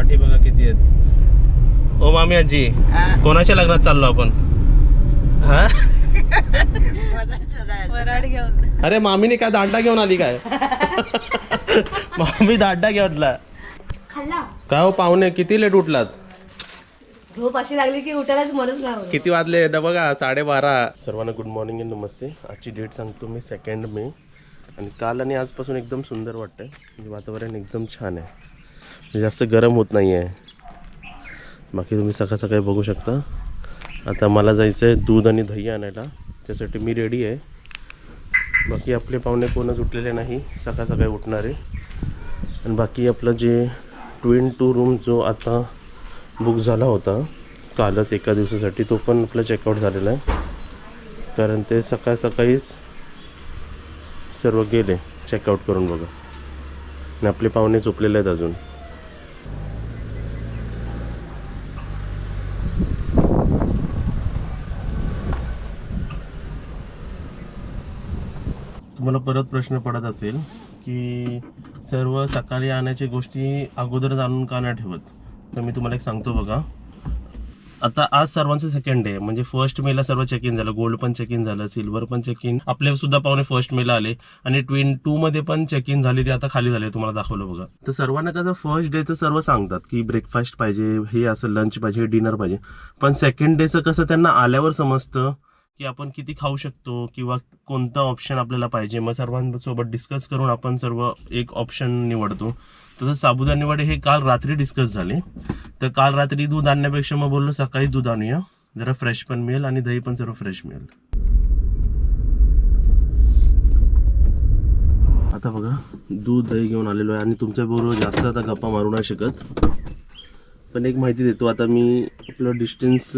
पाठी बघा किती आहेत? ओ मामी आजी कोणाच्या लग्नात चाललो आपण? हा? अरे मामीने काय दांडा घेऊन आली काय? मामी दांडा घेतला. काय हो पाहुणे किती लेट उठलात? झोप अशी लागली की उठायलाच मनच नाही किती वाजले बघा साडेबारा. सर्वांना गुड मॉर्निंग आणि नमस्ते. आजची डेट सांगतो मी सेकंड मे. आणि काल आणि आजपासून एकदम सुंदर वाटतंय. म्हणजे वातावरण एकदम छान आहे. जास्त गरम होत नाही आहे बाकी तुम्ही सकाळ सकाळी बघू शकता. आता मला जायचं आहे दूध आणि दही आणायला. त्यासाठी मी रेडी आहे. बाकी आपले पाहुणे कोणच उठलेले नाही. सकाळ सकाळी उठणारे आणि बाकी आपलं जे ट्विन टू रूम जो आता बुक झाला होता कालच एका दिवसासाठी तो पण आपला चेकआउट झालेला आहे. कारण ते सकाळ सकाळीच सर्व गेले. चेकआउट करून बघा. आणि आपले पाहुणे झोपलेले आहेत अजून. परत प्रश्न पडत असेल की सर्व सकाळी आणायच्या गोष्टी अगोदर जाणून का नाही ठेवत? तर मी तुम्हाला एक सांगतो बघा. आता आज सर्वांचं सेकंड डे म्हणजे फर्स्ट मेला सर्व चेक इन झालं गोल्ड पण चेक इन झालं सिल्वर पण चेक इन आपले सुद्धा पाहुणे फर्स्ट मेला आले आणि ट्विन टू मध्ये पण चेक इन झाली ते आता खाली झाले तुम्हाला दाखवलं बघा. तर सर्वांना कसं फर्स्ट डेचं सर्व सांगतात की ब्रेकफास्ट पाहिजे हे असं लंच पाहिजे हे डिनर पाहिजे. पण सेकंड डेचं कसं त्यांना आल्यावर समजतं? की आपण किती खाऊ शकतो किंवा कोणता ऑप्शन आपल्याला पाहिजे. मग सर्वांसोबत डिस्कस करून आपण सर्व एक ऑप्शन निवडतो. तसं साबुदाणे वडे हे काल रात्री डिस्कस झाले. तर काल रात्री दूध आणण्यापेक्षा मग बोललो सकाळी दूध आणूया. जरा फ्रेश पण मिळेल आणि दही पण सर्व फ्रेश मिळेल. आता बघा दूध दही घेऊन आलेलो आहे आणि तुमच्याबरोबर जास्त आता गप्पा मारू नाही शकत. पण एक माहिती देतो. आता मी आपलं डिस्टन्स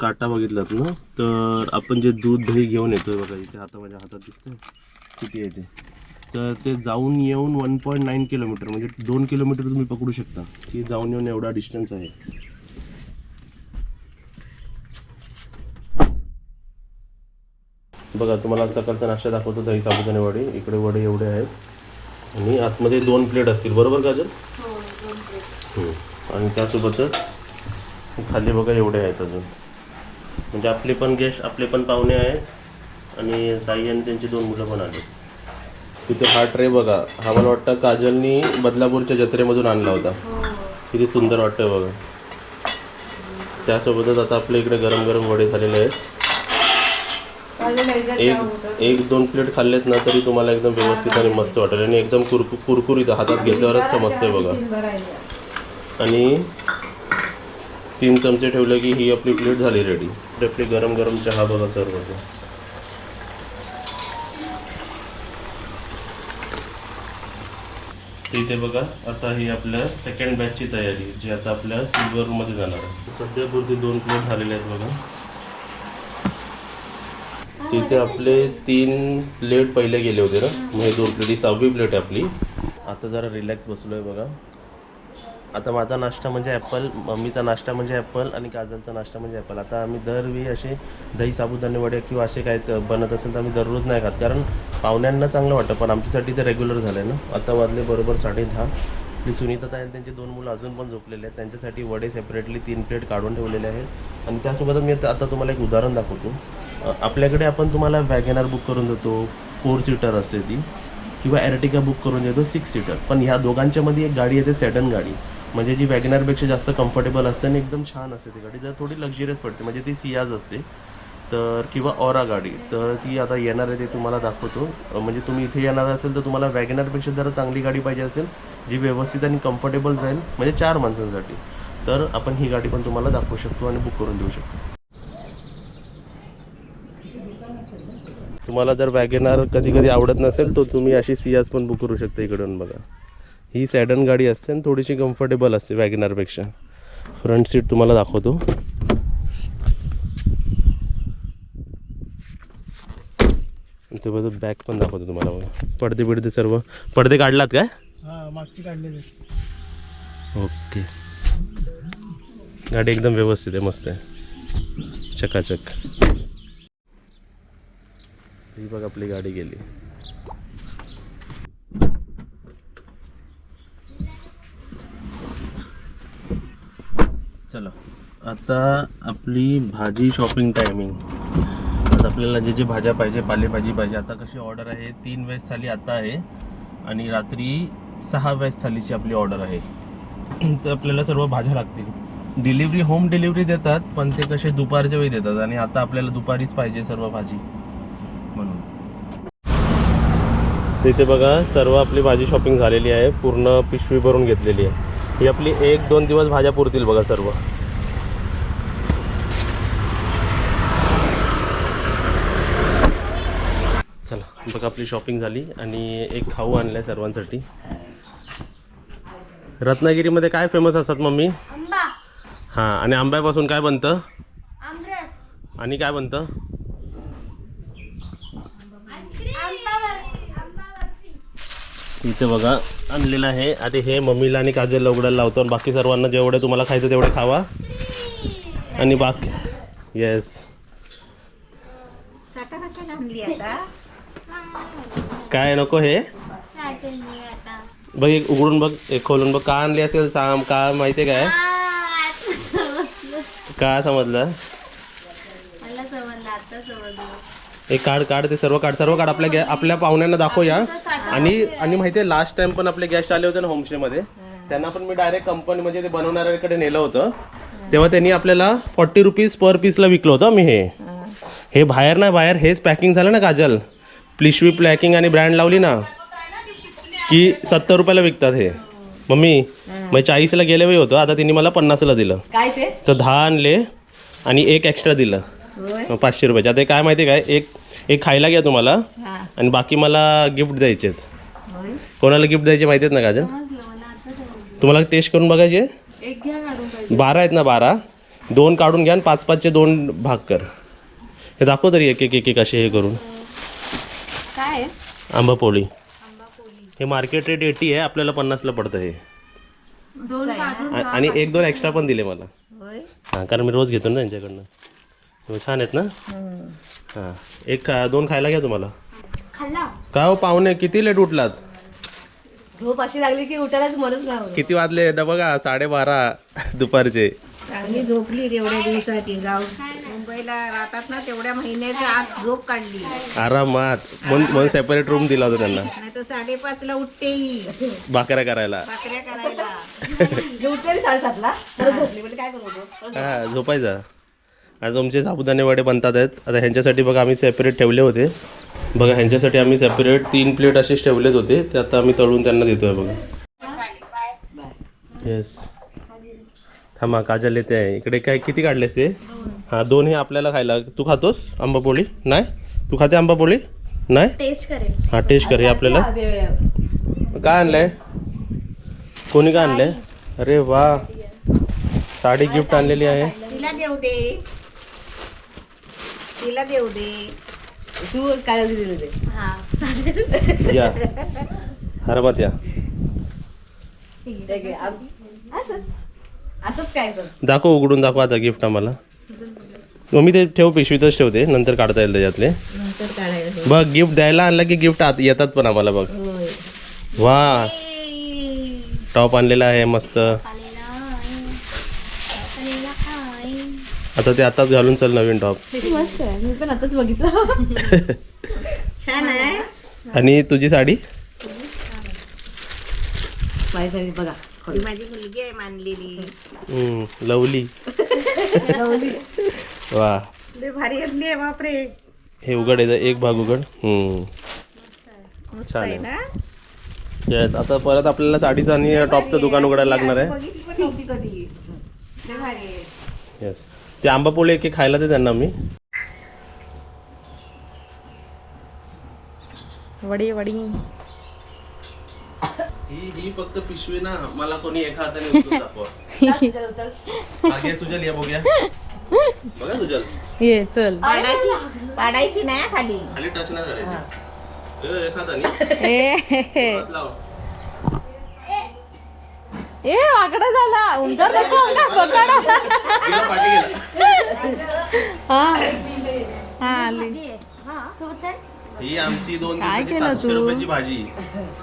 काटा बघितलात ना? तर आपण जे दूध दही घेऊन येतोय बघा इथे आता माझ्या हातात दिसतंय. किती आहे ते? तर ते जाऊन येऊन वन पॉईंट नाईन किलोमीटर म्हणजे दोन किलोमीटर तुम्ही पकडू शकता की जाऊन येऊन एवढा डिस्टन्स आहे. बघा तुम्हाला सकाळचा नाश्ता दाखवतो दही साबुदाणे वडे. इकडे वडे एवढे आहेत. आणि आतमध्ये दोन प्लेट असतील. बरोबर हम्म. आणि त्यासोबतच खाली बघा एवढे आहेत अजून. म्हणजे आपले पण गेस्ट आपले पण पाहुणे आहेत आणि ताई आणि त्यांची दोन मुलं पण आले. तिथे हा ट्रे बघा. हा मला वाटतं काजलनी बदलापूरच्या जत्रेमधून आणला होता. किती सुंदर वाटतंय बघा. त्यासोबतच आता आपल्या इकडे गरम गरम वडे झालेले आहेत. एक एक दोन प्लेट खाल्लेत ना तरी तुम्हाला एकदम व्यवस्थित आणि मस्त वाटेल. आणि एकदम कुरकु कुरकुरीत हातात घेतल्यावरच समजतंय बघा. आणि तीन चमचे ठेवले की ही आपली प्लेट झाली रेडी आपली गरम गरम चहा बघा सर्व होतो इथे बघा आता ही आपल्या सेकंड बॅचची तयारी जी आता आपल्या सिल्वर मध्ये जाणार आहे. सध्यापुरती दोन प्लेट झालेले आहेत बघा. तिथे आपले तीन प्लेट पहिले गेले होते ना मग हे दोन प्लेट ही सहावी प्लेट आहे आपली. आता जरा रिलॅक्स बसलोय बघा. आता माझा नाश्ता म्हणजे ॲपल मम्मीचा नाश्ता म्हणजे ॲपल आणि काजलचा नाश्ता म्हणजे ॲपल. आता आम्ही दरवेळी असे दही साबुदाणे वडे किंवा असे काय बनत असेल तर आम्ही दररोज नाही खात. कारण पाहुण्यांना चांगलं वाटतं पण आमच्यासाठी ते रेग्युलर झालं आहे ना. आता वाजले बरोबर साडे दहा आपली सुनीता ताई आणि त्यांचे दोन मुलं अजून पण झोपलेले आहेत. त्यांच्यासाठी वडे सेपरेटली तीन प्लेट काढून ठेवलेले आहेत. आणि त्यासोबतच मी आता तुम्हाला एक उदाहरण दाखवतो. आपल्याकडे आपण तुम्हाला वॅगेनार बुक करून देतो. फोर सीटर असते ती. किंवा एरटिका बुक करून देतो सिक्स सीटर पण ह्या दोघांच्यामध्ये एक गाडी येते सेडन गाडी. म्हणजे जी वॅगनरपेक्षा जास्त कम्फर्टेबल असते आणि एकदम छान असते ती गाडी. जर थोडी लक्झरियस पडते म्हणजे ती सियाज असते तर किंवा ऑरा गाडी तर ती आता येणार आहे ते तुम्हाला दाखवतो. म्हणजे तुम्ही इथे येणार असेल तर तुम्हाला वॅगनरपेक्षा जरा चांगली गाडी पाहिजे असेल जी व्यवस्थित आणि कम्फर्टेबल जाईल म्हणजे चार माणसांसाठी. तर आपण ही गाडी पण तुम्हाला दाखवू शकतो आणि बुक करून देऊ शकतो. तुम्हाला जर वॅगनार कधी कधी आवडत नसेल तर तुम्ही अशी सियाज पण बुक करू शकता इकडून बघा. ही सॅडन गाडी असते आणि थोडीशी कम्फर्टेबल असते वॅगनारपेक्षा फ्रंट सीट तुम्हाला दाखवतो. ते बघा बॅक पण दाखवतो तुम्हाला बघा. पडदे बिडदे सर्व. पडदे काढलात काय? हा मागची काढलेली ओके. गाडी एकदम व्यवस्थित आहे मस्त आहे. चकाचक. ही बघ आपली गाडी गेली. चला. आता आपली भाजी शॉपिंग टायमिंग आता आपल्याला जे जे भाज्या पाहिजे पालेभाजी पाहिजे आता कशी ऑर्डर आहे तीन वेळेस थाली आता आहे आणि रात्री सहा वेळेस थालीची आपली ऑर्डर आहे. तर आपल्याला सर्व भाज्या लागतील. डिलिव्हरी होम डिलिव्हरी देतात पण ते कसे दुपारच्या वेळी देतात आणि आता आपल्याला दुपारीच पाहिजे सर्व भाजी म्हणून. तिथे बघा सर्व आपली भाजी शॉपिंग झालेली आहे पूर्ण पिशवी भरून घेतलेली आहे. ही आपली एक दोन दिवस भाज्या पुरतील बघा सर्व. चला बघा आपली शॉपिंग झाली आणि एक खाऊ आणलाय सर्वांसाठी. रत्नागिरीमध्ये काय फेमस असतात मम्मी? हां आणि आंब्यापासून काय बनतं? आणि काय बनतं? इथे बघा आणलेलं आहे. आता हे मम्मीला आणि काजलला उघडायला लावतो आणि बाकी सर्वांना जेवढे तुम्हाला खायचं तेवढे खावा. आणि बाकी येस काय नको हे? बघ एक उघडून बघ एक खोलून बघ. का आणली असेल सांग का माहिती आहे काय? का समजलं? एक काढ काढ ते सर्व काढ. सर्व काढ आपल्या आपल्या पाहुण्यांना दाखवूया आणि आणि माहिती आहे लास्ट टाइम पण आपले गेस्ट आले होते ना होमस्टेमध्ये त्यांना पण मी डायरेक्ट कंपनी म्हणजे ते बनवणाऱ्याकडे नेलं होतं. तेव्हा त्यांनी आपल्याला फॉर्टी रुपीज पर पीसला विकलं होतं मी हे. हे बाहेर ना बाहेर हेच पॅकिंग झालं ना काजल. प्लिशवी पॅकिंग आणि ब्रँड लावली ना की सत्तर रुपयाला विकतात हे. मम्मी मग चाळीसला गेले वेळी होतं आता त्यांनी मला पन्नासला दिलं. काय ते? तर दहा आणले आणि एक एक्स्ट्रा दिलं. पाचशे रुपयाचे. आता काय माहिती काय? एक एक खायला घ्या तुम्हाला. हा. आणि बाकी मला गिफ्ट द्यायचे होय. कोणाला गिफ्ट द्यायचे माहिती आहेत ना काजल समजलं तुम्हाला टेस्ट करून बघायचे? बारा आहेत ना बारा? दोन काढून घ्या आणि पाच पाचचे दोन भाग कर. हे दाखव तरी एक एक एक एक असे हे करून. काय आहे? आंबा पोळी हे मार्केट रेट एटी आहे आपल्याला पन्नासला पडतं हे. आणि एक दोन एक्स्ट्रा पण दिले मला. हां कारण मी रोज घेतो ना त्यांच्याकडनं. छान आहेत ना. हां. एक खा दोन खायला घ्या तुम्हाला. खाल्ला? काय हो पाहुणे किती लेट उठलात? झोप अशी लागली की उठायलाच मनच नाही होत. किती वाजले? दा बघा साडेबारा दुपारचे. चांगली झोपली तेवढ्या दिवसाची गाव मुंबईला राहतात ना तेवढ्या महिन्याच्या आत झोप काढली. आरामात. म्हणून म्हणून सेपरेट रूम दिला होता त्यांना. नाही तर साडेपाचला उठते ही. भाकऱ्या करायला. भाकऱ्या करायला. मी उठले साडेसातला. झोपली म्हणजे काय करू होतो हा झोपायचा. आता तुमचे साबुदाणे वडे बनतात आहेत. आता ह्यांच्यासाठी बघा आम्ही सेपरेट ठेवले होते. बघा ह्यांच्यासाठी आम्ही सेपरेट तीन प्लेट असेच ठेवलेच होते. ते आता आम्ही तळून त्यांना देतोय बघा. येस थांबा काजल येते आहे. इकडे काय किती काढलेस ते? हां दोन हे आपल्याला खायला. तू खातोस आंबापोळी नाही? तू खाते आंबापोळी नाही? हां टेस्ट करूया आपल्याला. काय आणलंय? कोणी काय आणलंय? अरे वा. साडी गिफ्ट आणलेली आहे. तिला देऊ दे. दे तू काय दिलेलं ते हा चालेल. या. या. ठीक आहे. आम- असंच. असंच काय सर दाखव उघडून दाखव आता गिफ्ट आम्हाला. मग मी ते ठेव पिशवीतच ठेवते. नंतर काढता येईल त्याच्यातले. नंतर काढायला बघ गिफ्ट द्यायला आणला की गिफ्ट आत येतात पण आम्हाला बघ. होय. वा. टॉप आणलेला आहे मस्त. आता ते आताच घालून चल नवीन टॉप मस्त आहे. मी पण आताच बघितलं. छान आहे. आणि तुझी साडी? माझ्यासाठी बघा. ही माझी मुलगी आहे मानलेली. लवली. वा. भारी आणली आहे बापरे. हे उघड आहे एक भाग उघड. हम्म. मस्त छान आहे आहे. ना? येस आता परत आपल्याला साडीचं आणि टॉपचं दुकान उघडायला लागणार आहे. बघितली पण नव्हती कधी. लय भारी आहे. येस ते आंबापोळी एक एक खायला दे त्यांना मी. वडी वडी. ही ही फक्त पिशवी ना मला कोणी एका हाताने उचलून दाखवा. चल, चल. मागे सुजल या बघूया. बघा सुजल. ये चल. पाडायची पाडायची नाही खाली. खाली टच नाही करायची. ए, एका हाताने. ए. हात लाव. ए वाकडा झाला. उंदर नको अंगा पकडा. हा. हा आली. ही आमची दोन दिवसाची केलं सातशे? रुपयाची भाजी.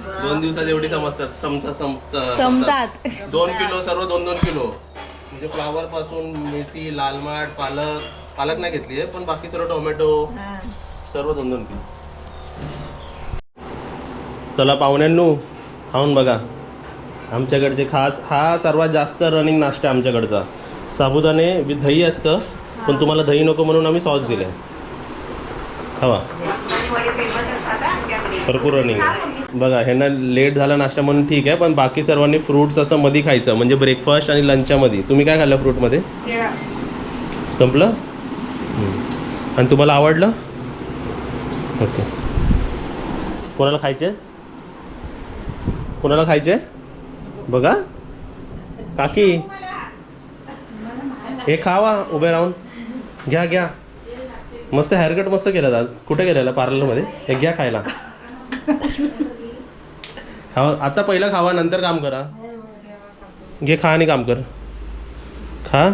दोन दिवसात एवढी समजतात. समजा सम- स- समतात दोन किलो सर्व दोन दोन किलो. म्हणजे फ्लावर पासून मेथी लाल माठ पालक. पालक नाही घेतली आहे पण बाकी सर्व टोमॅटो. सर्व दोन दोन किलो. चला पाहुण्यांनो खाऊन बघा. आमच्याकडचे खास हा सर्वात जास्त रनिंग नाश्ता आहे आमच्याकडचा. साबुदाणे विथ दही असतं पण तुम्हाला दही नको म्हणून आम्ही सॉस दिले हवा. भरपूर रनिंग आहे बघा ह्यांना लेट झाला नाश्ता म्हणून ठीक आहे पण बाकी सर्वांनी फ्रुट्स असं मध्ये खायचं म्हणजे ब्रेकफास्ट आणि लंचामध्ये तुम्ही काय खाल्लं फ्रूटमध्ये संपलं? आणि तुम्हाला आवडलं? ओके कोणाला खायचे कोणाला खायचे बघा. काकी. हे खावा उभे राहून. घ्या घ्या. मस्त हेअरकट मस्त केलं आज. कुठे गेलेला? पार्लरमध्ये. हे घ्या खायला. खावा. आता पहिलं खावा नंतर काम करा. घे खा आणि काम कर. खा.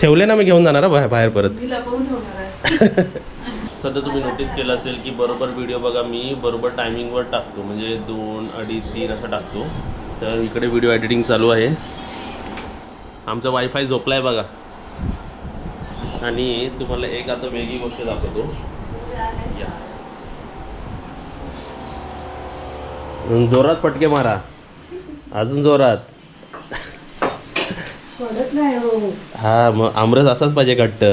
ठेवले ना मी घेऊन जाणार हा बाहेर बाहेर परत. सध्या तुम्ही नोटीस केलं असेल की बरोबर व्हिडिओ बघा मी बरोबर टायमिंगवर टाकतो. म्हणजे दोन अडीच तीन असं टाकतो. तर इकडे व्हिडिओ एडिटिंग चालू आहे. आमचा वायफाय झोपला आहे बघा. आणि तुम्हाला एक आता वेगळी गोष्ट दाखवतो. या. जोरात फटके मारा. अजून जोरात. पडत नाही हो. हा मग आमरस असाच पाहिजे घट्ट.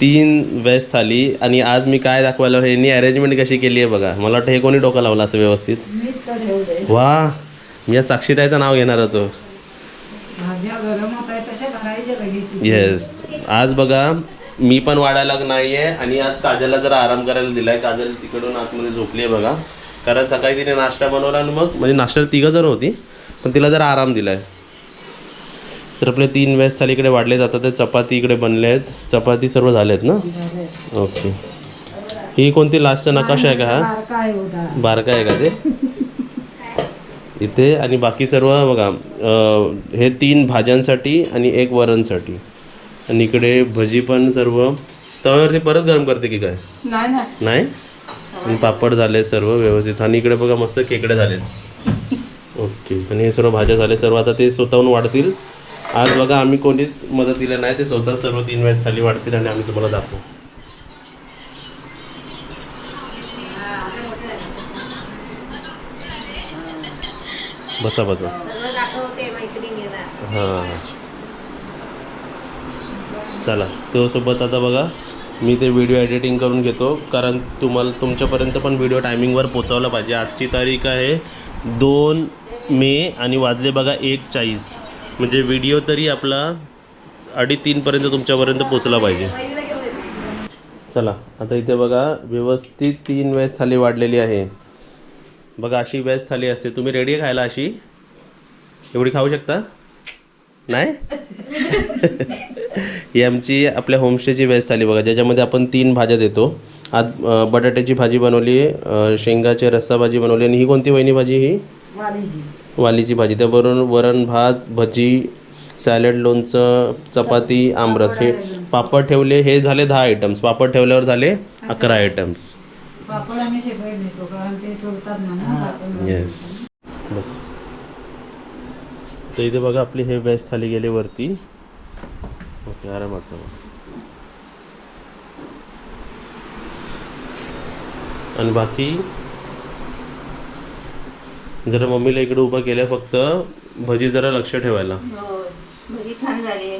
तीन वेज थाली आणि आज मी काय दाखवायला ह्यांनी अरेंजमेंट कशी केली आहे बघा. मला वाटतं हे कोणी डोकं लावलं असं व्यवस्थित. वा मी या साक्षीताईचं नाव घेणार होतो. आहे येस आज बघा मी पण वाढायला नाही आहे आणि आज काजलला जरा आराम करायला दिलाय. काजल तिकडून आतमध्ये झोपली आहे बघा. कारण सकाळी तिने नाश्ता बनवला आणि मग म्हणजे नाश्त्याला तिघं जण होती पण तिला जरा आराम दिलाय. तर आपले तीन वेळेस थाली इकडे वाढले जातात ते चपाती इकडे बनले आहेत. चपाती सर्व झाले आहेत ना? ओके. ही कोणती लास्टचा नकाशा आहे का हा? बारका आहे का ते? इथे आणि बाकी सर्व बघा हे तीन भाज्यांसाठी आणि एक वरणसाठी. आणि इकडे भजी पण सर्व. तव्यावरती परत गरम करते की काय? नाही आणि पापड झाले सर्व व्यवस्थित. आणि इकडे बघा मस्त खेकडे झालेत. ओके. आणि हे सर्व भाज्या झाले सर्व. आता ते स्वतःहून वाढतील. आज बघा आम्ही कोणीच मदतीला नाही ते स्वतः सर्व तीन वेळेस वाढतील आणि आम्ही तुम्हाला दाखवू. बसा बसा. हां. चला सोबत आता बघा मी ते व्हिडिओ एडिटिंग करून घेतो कारण तुम्हाला तुमच्यापर्यंत पण व्हिडिओ टायमिंगवर पोचवला पाहिजे. आजची तारीख आहे दोन मे आणि वाजले बघा एक चाळीस. म्हणजे व्हिडिओ तरी आपला अडीतीनपर्यंत तुमच्यापर्यंत पोचला पाहिजे. चला आता इथे बघा व्यवस्थित तीन वेळेस थाली वाढलेली आहे. बघा अशी वेज थाली असते. तुम्ही रेडी आहे खायला अशी? एवढी खाऊ शकता? नाही? ही आमची आपल्या होमस्टेची वेज थाली बघा ज्याच्यामध्ये आपण तीन भाज्या देतो. आज बटाट्याची भाजी बनवली शेंगाचे शेंगाची रस्सा भाजी बनवली आणि ही कोणती वहिनी भाजी ही? वालीची भाजी. त्याबरोबर वरण भात भजी सॅलड लोणचं चपाती आमरस हे पापड ठेवले. हे झाले दहा आयटम्स पापड ठेवल्यावर झाले अकरा. आयटम्स येस बस. तर इथे बघा आपली हे वेज थाली गेली वरती. ओके आरामात आणि बाकी? जरा मम्मीला इकडे उभं केलं फक्त भजी जरा लक्ष ठेवायला. हो भजी छान झाली.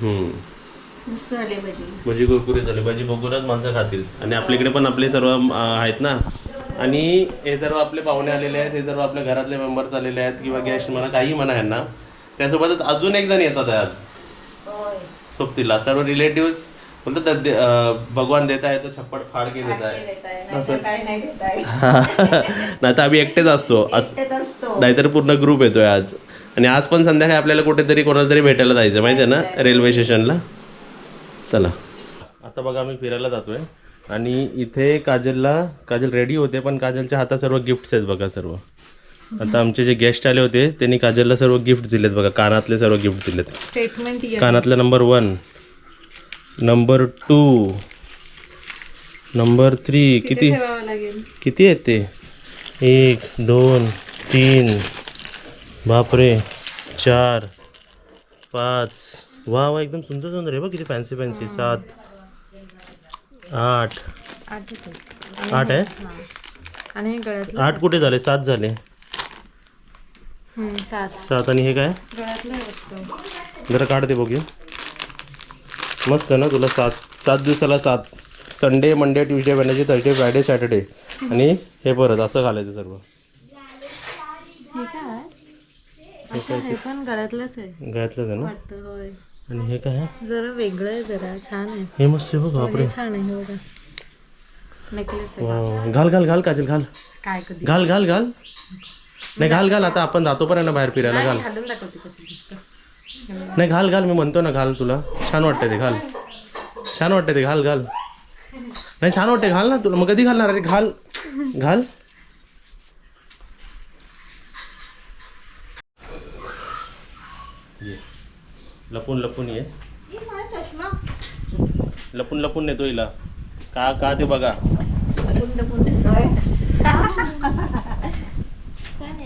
हम्म. मस्त झाले भजी. भजी कुरकुरीत झाली. भजी बघूनच माणसं खातील. आणि आपल्याकडे पण आपले सर्व आहेत ना. आणि हे सर्व आपले पाहुणे आलेले आहेत हे सर्व आपल्या घरातले मेंबर्स आलेले आहेत किंवा गेस्ट म्हणा काही म्हणा यांना त्यासोबतच अजून एक जण येतात आज. सोबतीला. सर्व रिलेटिव्ह बोलतात ना, दे- अं, भगवान देत आहे तर छप्पड फाड के देत ते आहे काय नाही देताय. नाही तर आम्ही एकटेच असतो. अस- एकटेच असतो. नाहीतर पूर्ण ग्रुप येतोय आज. आणि आज पण संध्याकाळी आपल्याला कुठेतरी कोणाला तरी भेटायला जायचं माहिती आहे ना रेल्वे स्टेशनला. चला. आता बघा आम्ही फिरायला जातोय. आणि इथे काजलला काजल रेडी होते पण काजलच्या हातात सर्व गिफ्ट्स आहेत बघा सर्व. आता आमचे जे गेस्ट आले होते त्यांनी काजलला सर्व गिफ्ट दिलेत बघा. कानातले सर्व गिफ्ट दिलेत. स्टेटमेंट कानातलं number one number two number three किती किती? आहेत ते? एक दोन तीन. बापरे. चार पाच. वा वा एकदम सुंदर सुंदर आहे बघ किती फॅन्सी फॅन्सी सात आठ. आठ आहे? आठ कुठे झाले? सात झाले. सात. सात आणि हे काय. जरा काढते बघू मस्त ना तुला सात सात दिवसाला सात. Sunday Monday Tuesday Wednesday Thursday Friday Saturday आणि हे परत असं घालायचं सर्व. हे हे गळ्यातलंच आहे. आहे ना? आणि हे काय? जरा वेगळं आहे जरा छान आहे. हे मस्त आहे बघ बापरे हे छान आहे हे नेकलेस घाल घाल घाल काजल घाल. काय घाल घाल घाल. नाही घाल घाल आता आपण जातो पण ना बाहेर फिरायला घाल. नाही घाल घाल मी म्हणतो ना घाल तुला. छान वाटतं ते घाल. छान वाटतं ते घाल घाल. नाही छान वाटते घाल ना तुला. मग कधी घालणार? अरे घाल. घाल. ये. लपून लपून ये. लपून लपून नेतो हिला. का का ते बघा.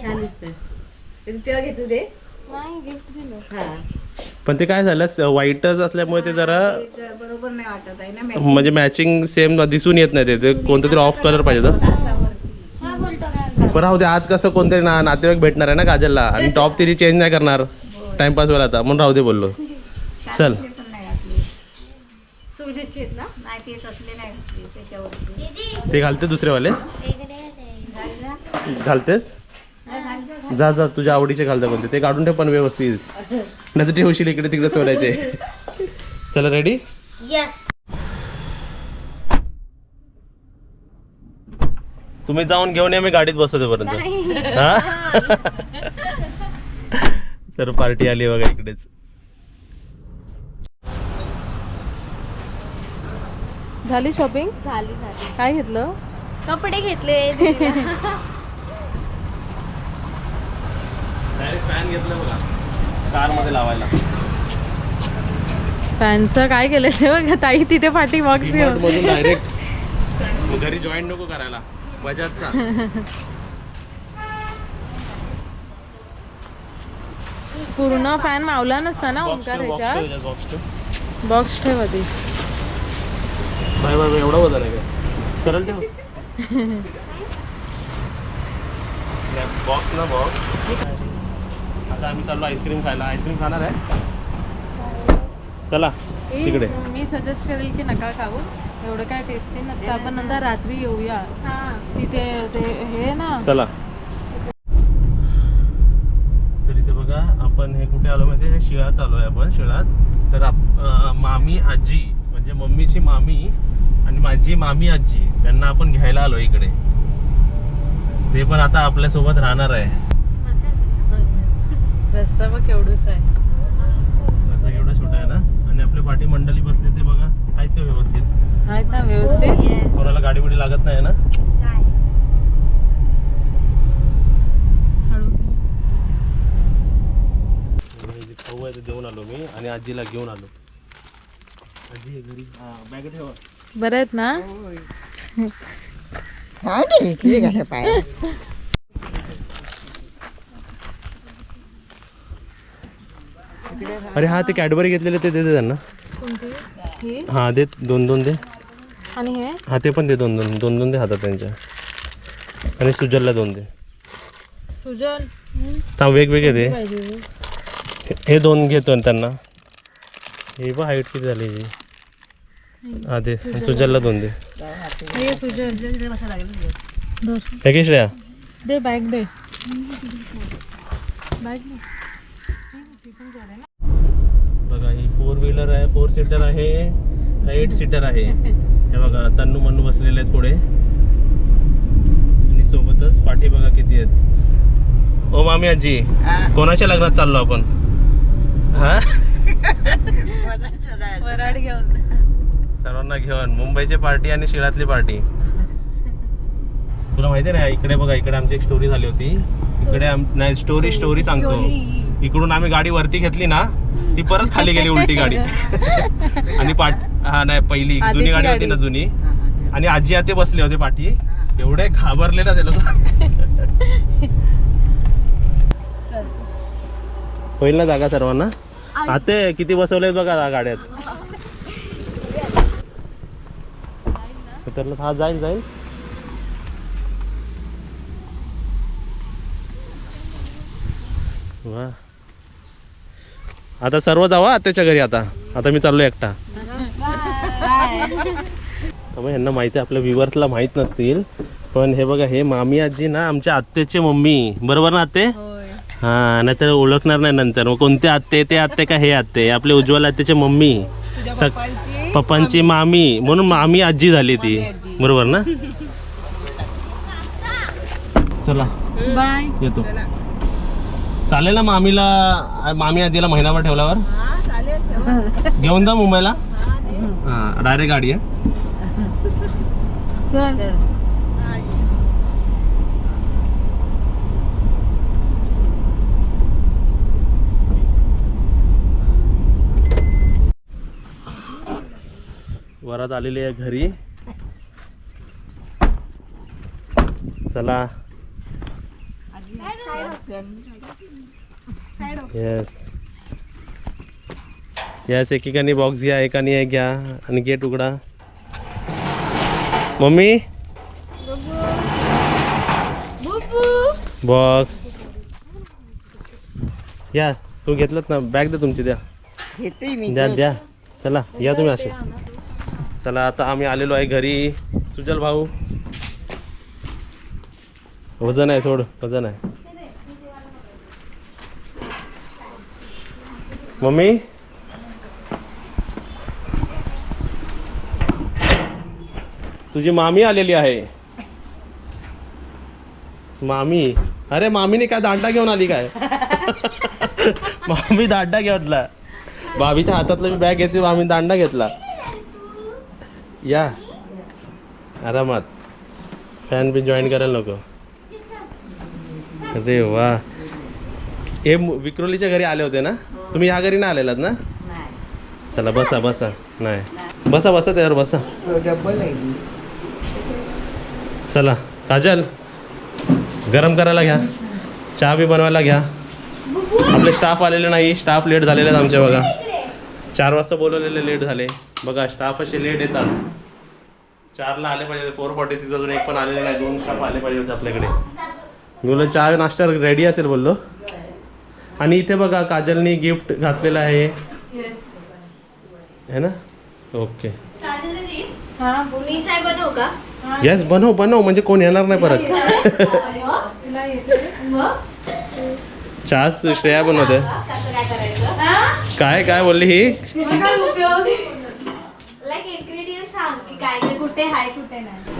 छान तेव्हा घेतो ते. हा. पण ते काय झालं व्हाईटच असल्यामुळे ते जरा बरोबर नाही वाटत आहे ना म्हणजे मॅचिंग सेम दिसून येत नाही ते. ते कोणतं तरी ऑफ कलर पाहिजे होतं. हा बोलतो काय पण राहू दे आज कसं कोणतरी ना नातेवाईक भेटणार आहे ना काजलला आणि टॉप तिची चेंज नाही करणार. टाइमपास वेळ आता. म्हणून राहू दे बोललो. चल. ते घालते दुसरेवाले. घालतेस. जा जा तुझ्या आवडीचे घालते कोणते ते काढून ठेव पण व्यवस्थित. नाही तर ठेवशील इकडे तिकडे सोडायचे. चला रेडी येस तुम्ही जाऊन घेऊन या मी गाडीत बसवते पर्यंत हा? तर पार्टी आली बघा इकडेच. झाली शॉपिंग झाली झाली. काय घेतलं? कपडे घेतले डायरेक्ट फॅन घेतलं बघा. कारमध्ये लावायला. फॅनचं काय केलं ते बघा ताई तिथे पाठी बॉक्स घेऊन. डायरेक्ट घरी जॉईन नको करायला. बजाजचा. पूर्ण फॅन मावला नसता ना ओंकार ह्याच्यात ठेव, बॉक्स ठेव. आधी. बाय बाय एवढा वजन आहे सरळ ठेव. बॉक्स ना बॉक्स आता आम्ही चाललो आईस्क्रीम खायला. आईस्क्रीम खाणार आहे? चला ए, तिकडे. मी सजेस्ट करेल की नका खाऊ. एवढं काय टेस्टी नसतं. आपण नंतर रात्री येऊया. हा तिथे ते हे ना. चला. तर इथे बघा आपण हे कुठे आलो माहिती आहे? शिळात आलोय आपण शिळात. तर आप- मामी आजी म्हणजे मम्मीची मामी आणि माझी मामी आजी त्यांना आपण घ्यायला आलो इकडे. ते पण आता आपल्यासोबत राहणार आहे. रस्ता बघ केवढूच आहे. असं एवढं छोटा आहे ना? आणि आपल्या पाठी मंडळी बसले ते बघा आहेत ते व्यवस्थित? आहेत ना व्यवस्थित? कोणाला गाडी बिडी लागत नाही ना. हे खाऊ आहे ते देऊन आलो मी आणि आजीला घेऊन आलो. आजी घरी. हा बॅग ठेवा. बरं आहेत ना? हा पाय. अरे हा ते कॅडबरी घेतलेले ते दे दे त्यांना. कोणती? ही? हा दे दोन दोन दे. आणि हे? हा ते पण दे दोन दोन दोन दोन दे हातात त्यांच्या. आणि सुजलला दोन दे. सुजल? थांब वेगवेगळे दे पाहिजे हे दोन घेतो ना त्यांना. हे बघ हाईट किती झाली याची हा दे. आणि सुजलला. दोन दे. हे सुजल. धर. हे की श्रेया. दे बॅग दे. बॅग दे. बघा ही फोर व्हीलर आहे फोर सीटर आहे एट सीटर आहे. हे बघा तन्नू मन्नू बसलेले आहेत पुढे. आणि सोबतच पाठी बघा किती आहेत. ओ मामी आजी कोणाच्या लग्नात चाललो आपण? हा? सर्वांना घेऊन मुंबईची पार्टी आणि शिळातली पार्टी. तुला माहिती आहे ना इकडे बघा इकडे आमची एक स्टोरी झाली होती. इकडे नाही स्टोरी स्टोरी सांगतो. इकडून आम्ही गाडी वरती घेतली ना ती परत खाली गेली उलटी गाडी. आणि पाठ हा नाही पहिली जुनी गाडी होती ना. जुनी. आणि आजी आते बसले होते पाठी. एवढे घाबरले ना ते लोक. होईल ना जागा सर्वांना? आते किती बसवलेत बघा गाड्यात. हा जाईल जाईल. वा. आता सर्व जावा आत्याच्या घरी आता. आता मी चाललो एकटा. त्यामुळे ह्यांना माहिती आहे आपल्या व्ह्युअर्सला माहीत नसतील. पण हे बघा हे मामी आजी ना आमच्या आत्याचे मम्मी. बरोबर ना आत्ते हा नाही तर ओळखणार नाही नंतर. मग कोणते आत्ते ते आत्ते का हे आत्ते आपले उज्ज्वल आत्याचे मम्मी. सग- पप्पांची. मामी. म्हणून मामी आजी झाली ती. बरोबर ना? चला. बाय. येतो. चालेल ना मामीला मामी आजीला महिनाभर ठेवल्यावर. घेऊन जा मुंबईला हा, डायरेक्ट गाडी आहे. वरात आलेली आहे घरी चला येस येस एकेकाने बॉक्स घ्या एकाने एक घ्या आणि गेट उघडा. मम्मी? बॉक्स या तू घेतलं ना बॅग द्या तुमची द्या. द्या द्या. चला या तुम्ही असे. चला आता आम्ही आलेलो आहे घरी. सुजल भाऊ. वजन आहे सोड वजन आहे. मम्मी? तुझी मामी आलेली आहे. मामी? अरे मामीने काय दांडा घेऊन आली काय? मामी दांडा घेतला. भाभीच्या हातातला मी बॅग घेतली मामी दांडा घेतला. या. आरामात. फॅन बी जॉईन करायला नको. अरे वा. हे विक्रोलीच्या घरी आले होते ना? तुम्ही ह्या घरी नाही आलेलात ना? नाही. चला बसा बसा. नाही. बसा बसा त्यावर बसा. चला. काजल गरम करायला घ्या. चहा बी बनवायला घ्या. आपले स्टाफ आलेले नाही. स्टाफ लेट झालेले आहेत आमचे बघा. चार वाजता बोलवलेले लेट झाले. बघा स्टाफ असे लेट येतात. चारला आले पाहिजे फोर फॉर्टी सिक्स अजून एक पण आलेले नाही. दोन स्टाफ आले पाहिजे होते आपल्याकडे. मी बोललो चहा नाश्ता रेडी असेल बोललो. आणि इथे बघा काजलनी गिफ्ट घातलेलं आहे. है ना? ओके काजल दीदी, हा. बोल मी चाय बनवू का? येस बनव बनव. म्हणजे कोण येणार नाही परत. अरे वा. तुला येते. मग? चहा श्रेया बनवते. काय करायचं? काय काय बोलली ही? तुला काय उपयोग? लाईक इन्ग्रेडियंट सांग की काय काय कुठे हाय कुठे नाही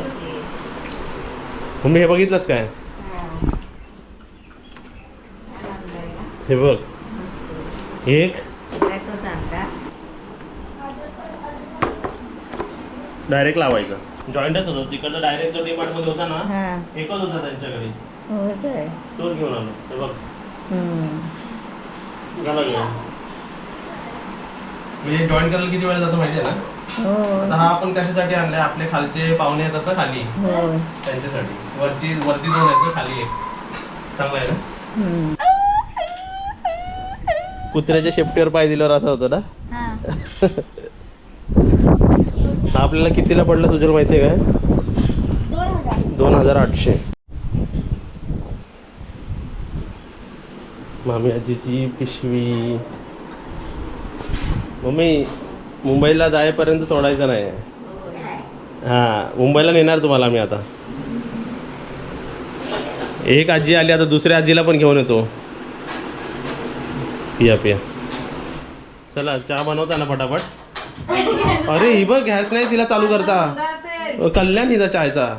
मम्मी हे बघितलंच काय हे बघ. एक. डायरेक्ट लावायचं. जॉईंटच होतो. तिकडचं डायरेक्ट जो डिमार्टमध्ये होता ना हा. एकच होता त्यांच्याकडे. हो तोच घेऊन आलो. हे बघ. हम्म. झाला घेऊन. म्हणजे जॉईन करायला किती वेळ जातो माहिती आहे ना? हो. आता हा आपण कशासाठी आणलाय? आपले खालचे पाहुणे येतात ना खाली. हो. त्यांच्यासाठी. वरची वरती दोन आहेत ना खाली एक. चांगला आहे ना. कुत्र्याच्या शेपटीवर पाय दिल्यावर असं होतं ना? हा. आपल्याला कितीला पडला तुझ्याला माहिती आहे काय? दोन हजार आठशे. मामी आजीची पिशवी. मम्मी मुंबईला जायपर्यंत सोडायचं नाही. हां मुंबईला नेणार तुम्हाला आम्ही आता. एक आजी आली आता दुसऱ्या आजीला पण घेऊन येतो. पिया पिया। चला चहा बनवता ना फटाफट. अरे ही बघ गॅस नाही तिला चालू करता. कल्याण हिचा चायचा हा.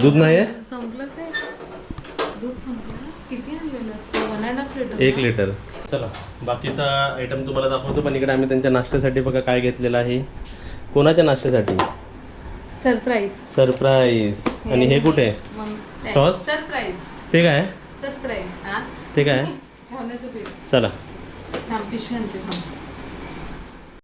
दूध नाही एक लिटर चला बाकीचा आयटम तुम्हाला दाखवतो पण इकडे आम्ही त्यांच्या नाश्त्यासाठी बघा काय घेतलेलं आहे. कोणाच्या नाश्त्यासाठी? सरप्राईज. सरप्राईज. आणि हे कुठे? Sauce? सरप्राईज. ते काय? सरप्राईज. हा? ते काय? चला. पिशवी